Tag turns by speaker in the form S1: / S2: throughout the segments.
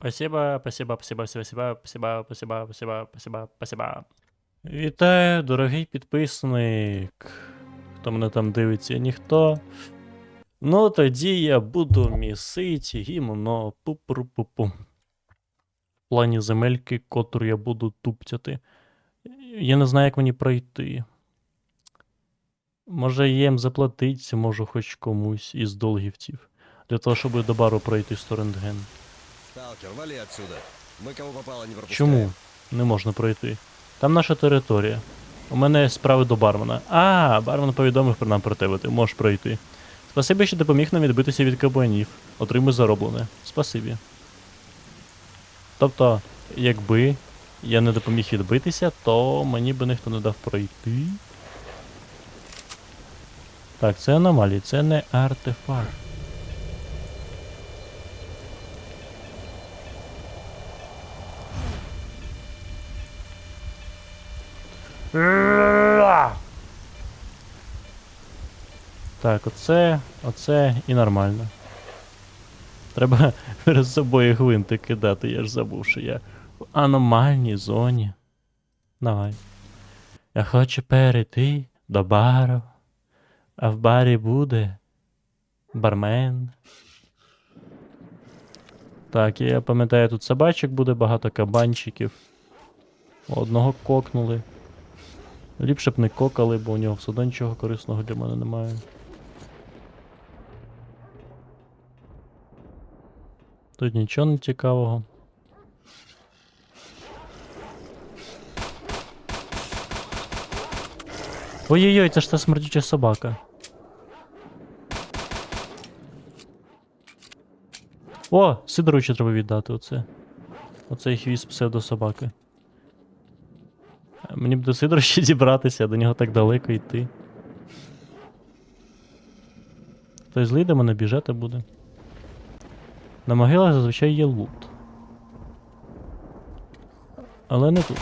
S1: Спасибо, спасибо, спасибо, спасибо, спасибо, спасибо, спасибо, спасибо, спасибо. Вітаю, дорогий підписник. Хто мене там дивиться, ніхто. Ну, тоді я буду місити гімно пу-пу-пу-пу. В плані земельки, котру я буду туптяти. Я не знаю, як мені пройти. Може, їм заплатить, можу хоч комусь із долгівців. Для того, щоб до бару пройти з рентген.
S2: Сталкер, вали отсюда. Мы кого попало не пропускаем.
S1: Чому не можна пройти? Там наша територія. У мене справи до бармена. А, бармен повідомив про нам про тебе, ти можеш пройти. Спасибі, що допоміг нам відбитися від кабанів. Отримуй зароблене. Спасибі. Тобто, якби я не допоміг відбитися, то мені би ніхто не дав пройти. Так, це аномалії, це не артефакт. Так, оце, оце і нормально. Треба перед собою гвинти кидати, я ж забув, що я в аномальній зоні. Давай. Я хочу перейти до бару, а в барі буде бармен. Так, я пам'ятаю, тут собачок буде багато кабанчиків. Одного кокнули. Ліпше б не кокали, бо у нього все одно нічого корисного для мене немає. Тут нічого не цікавого. Ой-ой-ой, це ж та смердюча собака. О, Сидоровичу треба віддати оце. Оцей хвіст псевдособаки. Мені б до Сидоровича дібратися, до нього так далеко йти. Хтось злий до мене біжати буде. На могилах зазвичай є лут. Але не тут.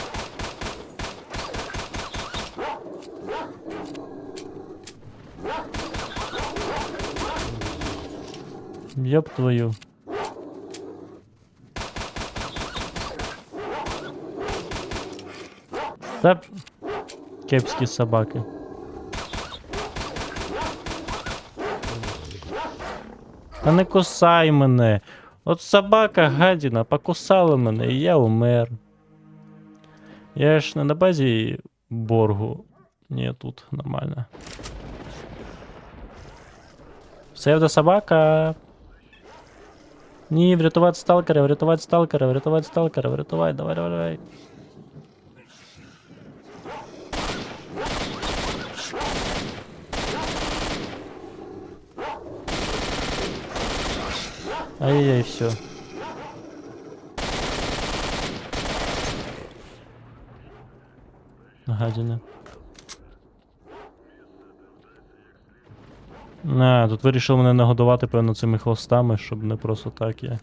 S1: Йоп твою. Та кепські собаки. Та не кусай мене. От собака гадіна покусала мене, і я умер. Я ж не на базі боргу. Ні, тут нормально. Псевдо собака. Ні, врятувати сталкера, врятувати сталкера, врятувати сталкера, врятувати, давай, давай, давай. Ай-яй-яй, все. Гадіна. На, тут вирішив мене нагодувати, певно, цими хвостами, щоб не просто так я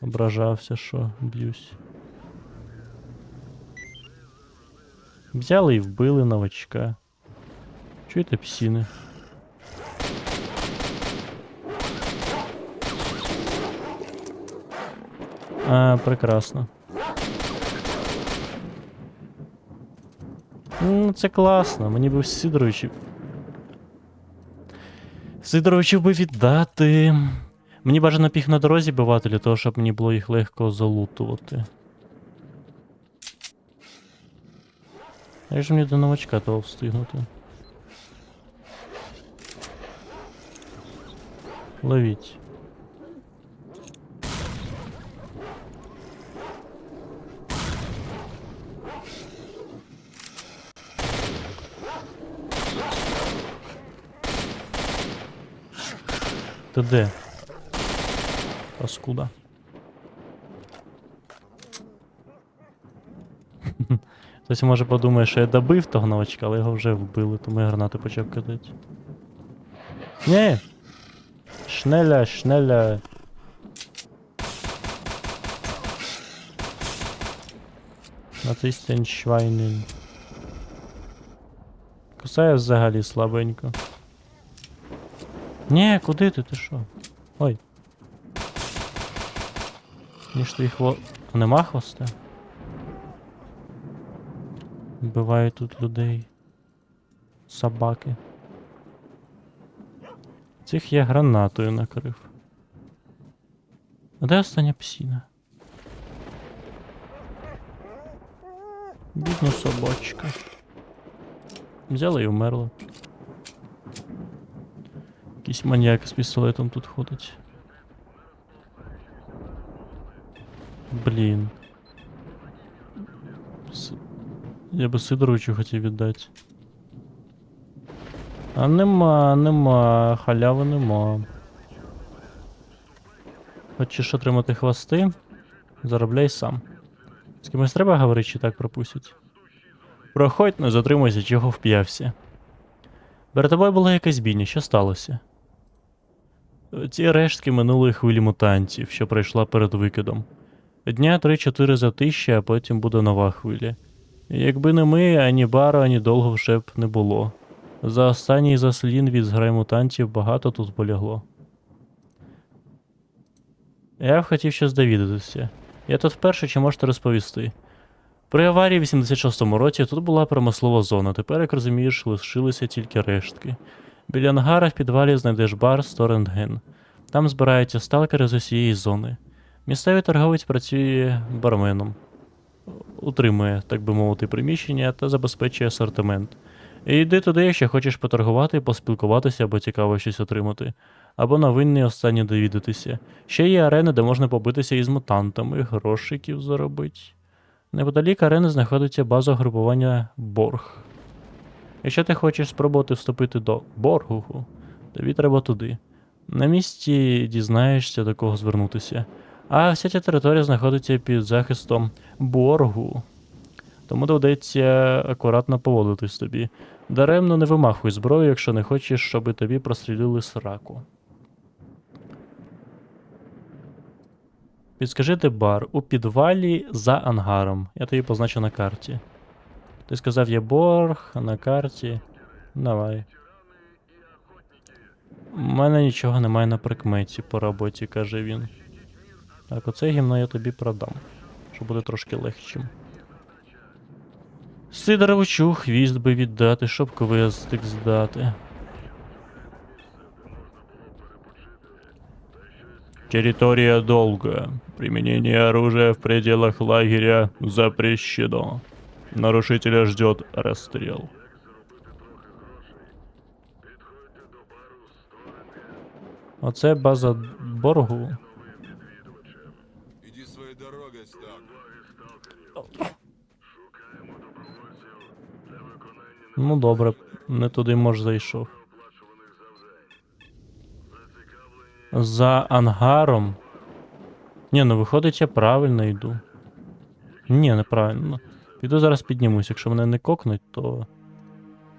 S1: ображався, що б'юсь. Взяли і вбили новачка. Чуєте псіни? А, прекрасно. Ну, це класно. Мені би Сидоровичів. Сидоровичів би віддати. Мені бажано піх на дорозі бивати для того, щоб мені було їх легко залутувати. Як же мені до новачка того встигнути? Ловіть. Ти де? Паскуда. Хтось може подумає, що я добив того новачка, але його вже вбили, тому я гранати почав кидати. Ні! Шнеля, шнеля. Натистень Швайнин. Кусає взагалі слабенько. Ні, куди ти? Ти що? Ой. Ніж твій хво... Нема хвоста? Вбивають тут людей. Собаки. Цих я гранатою накрив. А де остання псіна? Бідна собачка. Взяла і вмерла. Якийсь маньяк з пістолетом тут ходить. Блін. С... Я би Сидоровичу хотів віддати. А нема, нема, халяви нема. Хочеш отримати хвости? Заробляй сам. З кимось треба говорити, чи так пропустять? Проходь, не затримуйся, чого вп'явся. Перед тобою була якась бійня, що сталося? Ці рештки минулої хвилі мутантів, що пройшла перед викидом. Дня 3-4 затища, а потім буде нова хвиля. Якби не ми, ані бару, ані довго вже б не було. За останній заслін від зграй мутантів багато тут полягло. Я б хотів щось довідатися. Я тут вперше чи можете розповісти. При аварії в 86-му році тут була промислова зона, тепер, як розумієш, лишилися тільки рештки. Біля ангара в підвалі знайдеш бар Сторентген. Там збираються сталкери з усієї зони. Місцевий торговець працює барменом, утримує, так би мовити, приміщення та забезпечує асортимент. І йди туди, якщо хочеш поторгувати, поспілкуватися або цікаво щось отримати, або новинні останні довідатися. Ще є арени, де можна побитися із мутантами, грошиків заробить. Неподалік арени знаходиться база групування Борг. Якщо ти хочеш спробувати вступити до Боргу, тобі треба туди. На місці дізнаєшся, до кого звернутися. А вся ця територія знаходиться під захистом боргу. Тому доведеться акуратно поводитись тобі. Даремно не вимахуй зброю, якщо не хочеш, щоб тобі прострілили сраку. Підскажи, де бар у підвалі за ангаром. Я тобі позначу на карті. Ти сказав, є борг, на карті. Давай. У мене нічого немає на прикметі по роботі, каже він. Так, оце гімно я тобі продам, щоб буде трошки легчим. Сидоровичу хвіст би віддати, щоб квестик здати. Территория долга. Применение оружия в пределах лагеря запрещено. Нарушителя ждет расстрел. Оце база боргу.
S2: Иди своей дорогой, Стак.
S1: Ну добре, не туди може зайшов. За ангаром. Ні, ну виходить, я правильно йду. Ні, неправильно. Піду зараз піднімусь. Якщо мене не кокнуть, то.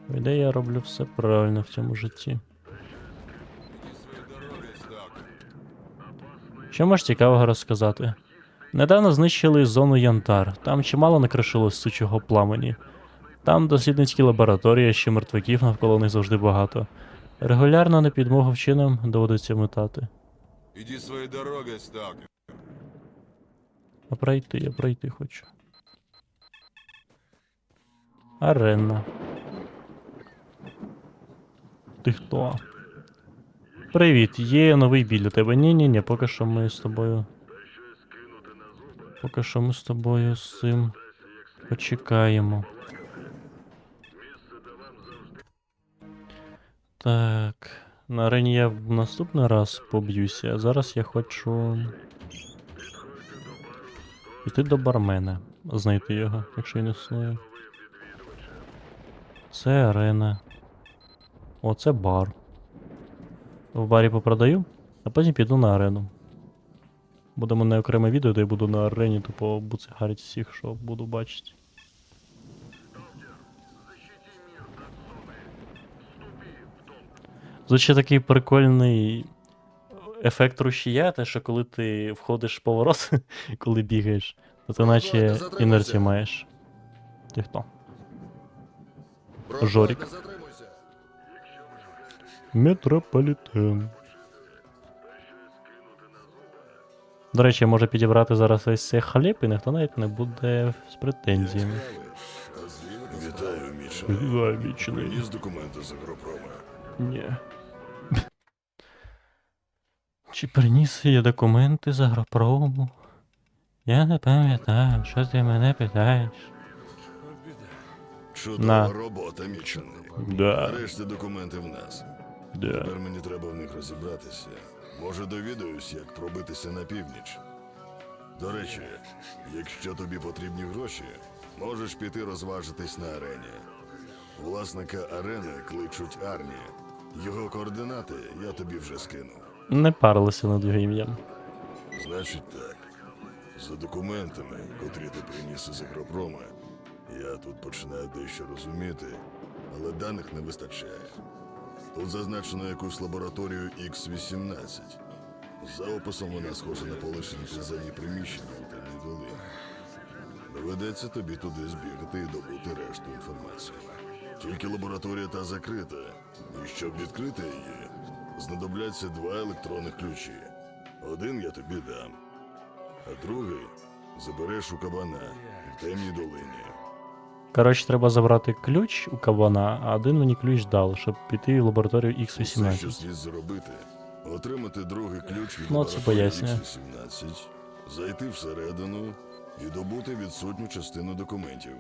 S1: по ідеї, я роблю все правильно в цьому житті. Що можеш цікавого розказати? Недавно знищили зону Янтар. Там чимало накришилось сучого пламені. Там дослідницькі лабораторії, ще мертвяків навколо них завжди багато. Регулярно на підмогу вчинам доводиться метати.
S2: Иди своей дорогой, Стак.
S1: А пройти, я пройти хочу. Арена. Ти хто? Привіт, є новий біль для тебе. Ні, ні, ні, поки що ми з тобою. Поки що ми з тобою з цим почекаємо. Так. На арені я в наступний раз поб'юся, а зараз я хочу. Піти до бармена, знайти його, якщо він існує. Це арена. О, це бар. В барі попродаю, а потім піду на арену. Буде в мене окреме відео, де я буду на арені тупо буцегарить всіх, що буду бачити. Звучить такий прикольний ефект рушія, те, що коли ти входиш в поворот, коли бігаєш, то ти наче інерцію маєш. Ти хто? Жорик. Метрополітен. До речі, може підібрати зараз весь цей хліб, і ніхто навіть не буде з претензіями.
S3: Вітаю, Міче.
S1: Вітаю, Мічений.
S3: Приніс документи з агропрома.
S1: Ні. Чи приніс я документи з агропрому? Я не пам'ятаю, що ти мене питаєш.
S3: Чудова
S1: На.
S3: робота, Мічений.
S1: Да,
S3: Нарешті документи в нас.
S1: да.
S3: Тепер мені треба в них розібратися. Може, довідаюсь, як пробитися на північ. До речі, якщо тобі потрібні гроші, можеш піти розважитись на арені. Власника арени кличуть Арні. Його координати я тобі вже скинув.
S1: Не парилися над його ім'ям.
S3: Значить так. За документами, котрі ти приніс із агропрома, я тут починаю дещо розуміти, але даних не вистачає. Тут зазначено якусь лабораторію X-18. За описом вона схожа на полишені підземні приміщення у темній долині. Доведеться тобі туди збігати і добути решту інформації. Тільки лабораторія та закрита, і щоб відкрити її, знадобляться два електронних ключі. Один я тобі дам, а другий забереш у кабана в темній долині.
S1: Коротше, треба забрати ключ у кабана, а один мені ключ дав, щоб піти в лабораторію
S3: Усе, що
S1: X18.
S3: слід зробити, отримати другий ключ від
S1: Ну, це
S3: лабораторії
S1: пояснює.
S3: X18, зайти всередину і добути відсутню частину документів.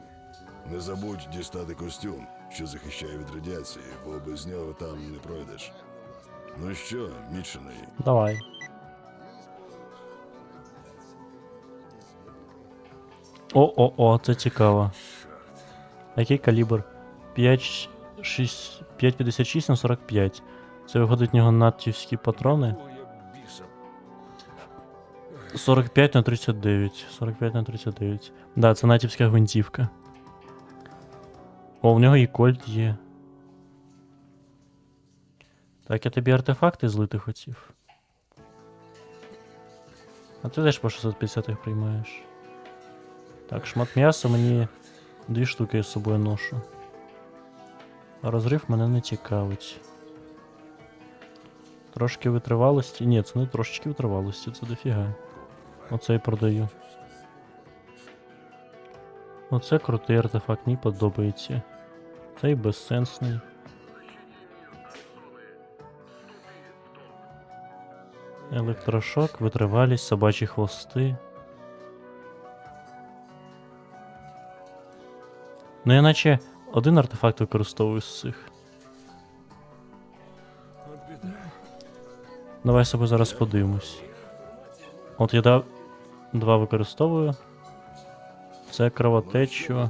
S3: Не забудь дістати костюм, що захищає від радіації, бо без нього там не пройдеш. Ну що, мічений,
S1: Давай. О-о-о, це цікаво. Який калібр? 5,56 на 45. Це виходить в нього натівські патрони. 45 на 39. 45 на 39. Да, це натівська гвинтівка. О, в нього і кольт є. Так, я тобі артефакти злити хотів. А ти теж по 650 приймаєш. Так, шмат м'яса мені дві штуки я з собою ношу. Розрив мене не цікавить. Трошки витривалості. Ні, це не трошечки витривалості, це дофіга. Оце і продаю. Оце крутий артефакт, мені подобається. Цей безсенсний. Електрошок, витривалість, собачі хвости. Ну, я наче один артефакт використовую з цих. Давай собі зараз подивимось. От я дав два використовую. Це кровотечу.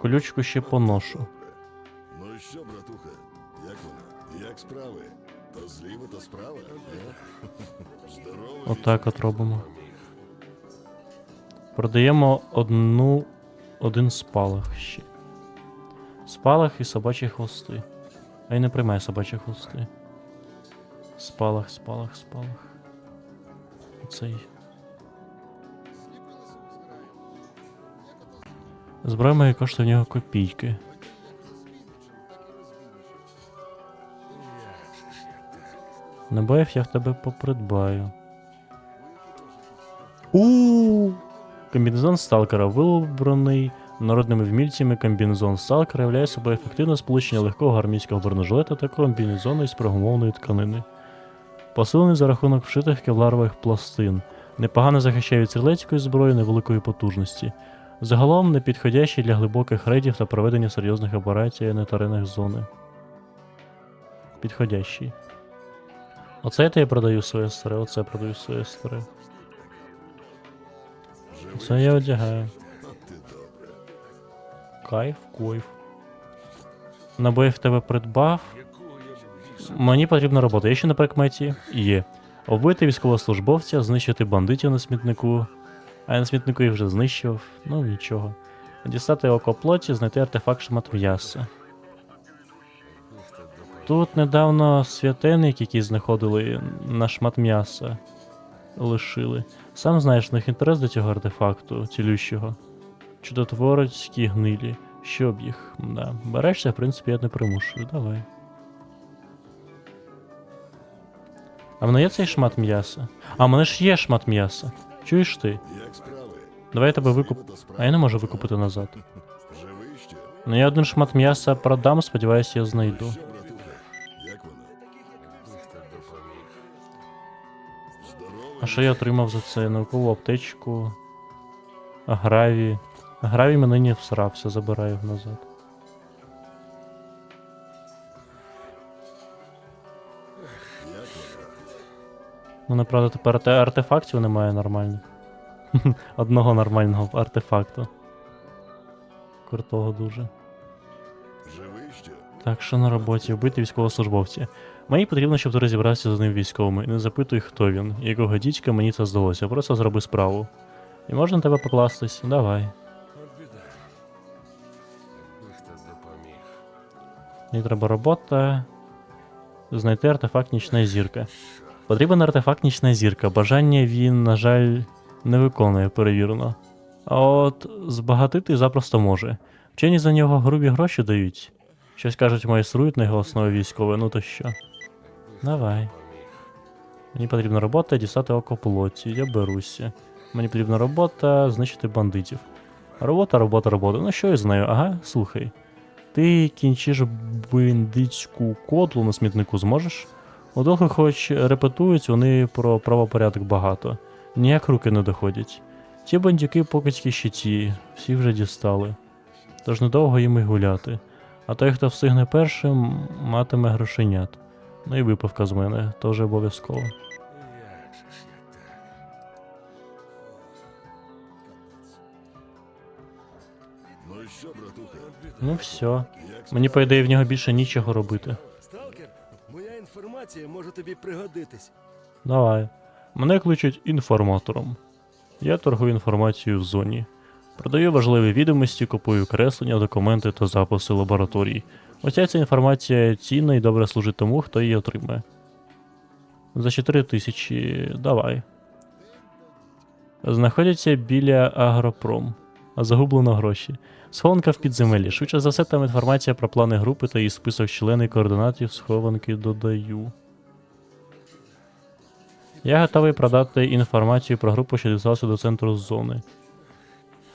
S1: Колючку ще поношу.
S3: Ну що, братуха, як воно? Як справи? То зліва, то справа?
S1: Отак от робимо. Продаємо одну. Один спалах ще. Спалах і собачі хвости. А я не приймаю собачі хвости. Спалах, спалах, спалах. Оцей. Зброя моя коштує в нього копійки. Набоїв я в тебе попридбаю. Комбінезон сталкера вибраний народними вмільцями. Комбінезон сталкера являє собою ефективне сполучення легкого армійського бронежилета та комбінезону із прогумовної тканини. Посилений за рахунок вшитих кевларових пластин. Непогано захищає від стрілецької зброї невеликої потужності. Загалом не підходящий для глибоких рейдів та проведення серйозних операцій на теренах зони. Підходящий. Оце я продаю своє старе, оце продаю своє старе. Це я одягаю. Кайф, койф. Набоїв тебе придбав. Мені потрібна робота. Є ще на прикметі? Є. Вбити військовослужбовця, знищити бандитів на смітнику. А я на смітнику їх вже знищив. Ну нічого. Дістати око плоті, знайти артефакт шмат м'яса. Тут недавно святеник, який знаходили на шмат м'яса, лишили. Сам знаєш, в них інтерес до цього артефакту, цілющого. Чудотворецькі гнилі. Щоб їх. Да. Берешся, в принципі, я не примушую. Давай. А в мене є цей шмат м'яса? А в мене ж є шмат м'яса. Чуєш ти? Давай я тебе викуп. А я не можу викупити назад. Ну я один шмат м'яса продам, сподіваюся, я знайду.
S3: Що
S1: я отримав за це? Наукову аптечку. Граві. Граві мене не всрався, забираю назад.
S3: Як воно?
S1: У мене, правда, тепер арте- артефактів немає нормальних. Одного нормального артефакту. Крутого дуже. Так, що на роботі вбити військовослужбовця. Мені потрібно, щоб ти розібрався з ним військовими. Не запитуй, хто він, якого дідька мені це здалося. Просто зроби справу. І можна на тебе покластись? Давай. Мені треба робота. Знайти артефакт нічна зірка. Потрібен артефакт нічна зірка. Бажання він, на жаль, не виконує перевірено. А от збагатити запросто може. Вчені за нього грубі гроші дають. Щось кажуть, майструють на військове, ну то що. Давай. Мені потрібна робота дістати око плоті, я беруся. Мені потрібна робота знищити бандитів. Робота, робота, робота. Ну що я знаю, ага, слухай. Ти кінчиш бандитську котлу на смітнику зможеш? У того хоч репетують, вони про правопорядок багато. Ніяк руки не доходять. Ті бандюки покидьки ще ті, всі вже дістали. Тож недовго їм і гуляти. А той, хто встигне першим, матиме грошенят. Ну і випивка з мене, теж обов'язково.
S3: Ну.
S1: Ну все. Мені, по ідеї, в нього більше нічого робити.
S4: Сталкер, моя інформація може тобі пригодитись.
S1: Давай. Мене кличуть інформатором. Я торгую інформацією в зоні. Продаю важливі відомості, купую креслення, документи та записи лабораторій. Оця ця інформація цінна і добре служить тому, хто її отримає. За 4 тисячі. Давай. Знаходяться біля Агропром. Загублено гроші. Схованка в підземелі. Швидше за все, там інформація про плани групи та її список членів координатів схованки додаю. Я готовий продати інформацію про групу, що дісталася до центру зони.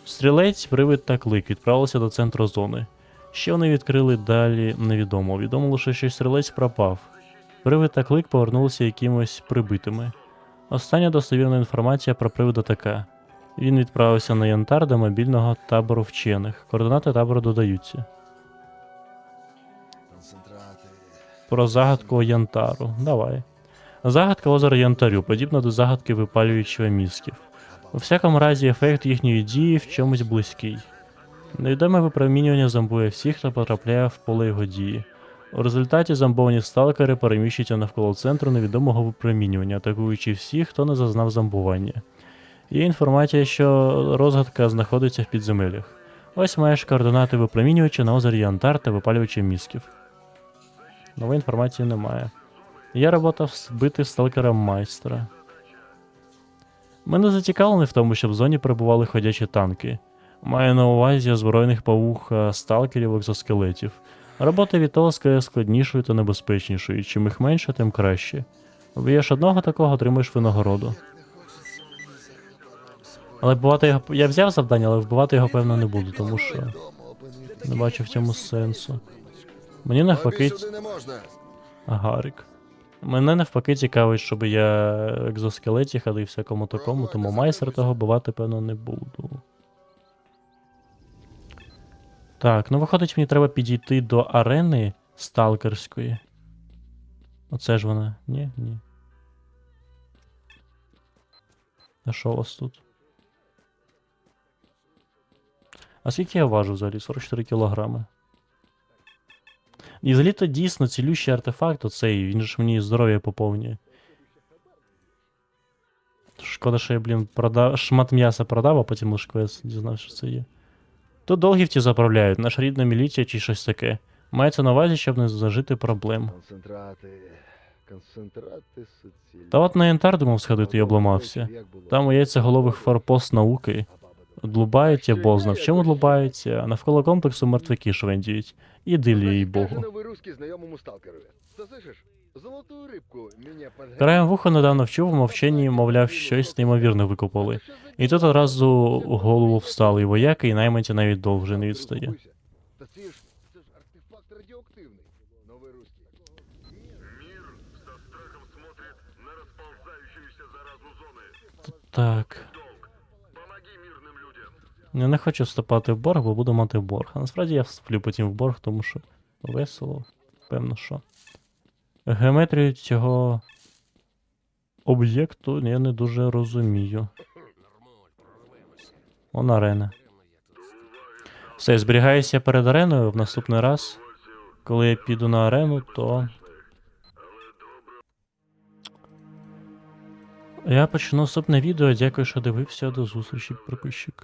S1: Стрілець, привид та клик відправилися до центру зони. Що вони відкрили далі, невідомо. Відомо лише, що стрілець пропав. Привид та клик повернулися якимось прибитими. Остання достовірна інформація про привида така. Він відправився на Янтар до мобільного табору вчених. Координати табору додаються. Про загадку Янтару. Давай. Загадка озера Янтарю, подібна до загадки випалюючого мізків. У всякому разі, ефект їхньої дії в чомусь близький. Невідоме випромінювання зомбує всіх, хто потрапляє в поле його дії. У результаті зомбовані сталкери переміщуються навколо центру невідомого випромінювання, атакуючи всіх, хто не зазнав зомбування. Є інформація, що розгадка знаходиться в підземеллях. Ось маєш координати випромінювача на озері Янтар та випалювача мізків. Нової інформації немає. Я робота вбити сталкера майстра. Мене зацікавлено в тому, щоб в зоні перебували ходячі танки. Маю на увазі озброєних павуха сталкерів екзоскелетів. Робота від того стає складнішою та небезпечнішою. Чим їх менше, тим краще. Вб'єш одного такого, отримаєш винагороду. Але вбивати його. Я взяв завдання, але вбивати його, певно, не буду, тому що не бачу в цьому сенсу. Мені навпаки.
S3: Тобі
S1: Мене навпаки цікавить, щоб я екзоскелеті ходив всякому такому, тому майстер того бувати, певно, не буду. Так, ну виходить, мені треба підійти до арени сталкерської. Оце ж вона. Ні, ні. А що у вас тут? А скільки я важу взагалі? 44 кілограми. І взагалі то дійсно цілющий артефакт оцей, він ж мені здоров'я поповнює. Шкода, що я, блін, продав, шмат м'яса продав, а потім лише квест дізнався, що це є. Тут долгівці заправляють, наша рідна міліція чи щось таке. Мається на увазі, щоб не зажити проблем.
S5: Концентрати. Концентрати суцільні.
S1: Та от на янтар думав сходити і обламався. Там у яйцеголових форпост науки. Длубають я бозна. В чому длубаються? А навколо комплексу мертвяки швендіють. Ідилія, їй богу. Краєм вуха недавно вчув у мовчанні, мовляв, щось неймовірне викопали. І тут одразу голову встали і вояки, і найманці навіть довже не відстає.
S5: Та
S1: Я не хочу вступати в борг, бо буду мати борг. А насправді я вступлю потім в борг, тому що весело, певно, що. Геометрію цього об'єкту я не дуже розумію. Он арена. Все, зберігаюся перед ареною в наступний раз. Коли я піду на арену, то. Я почну наступне відео. Дякую, що дивився. До зустрічі, приписчик.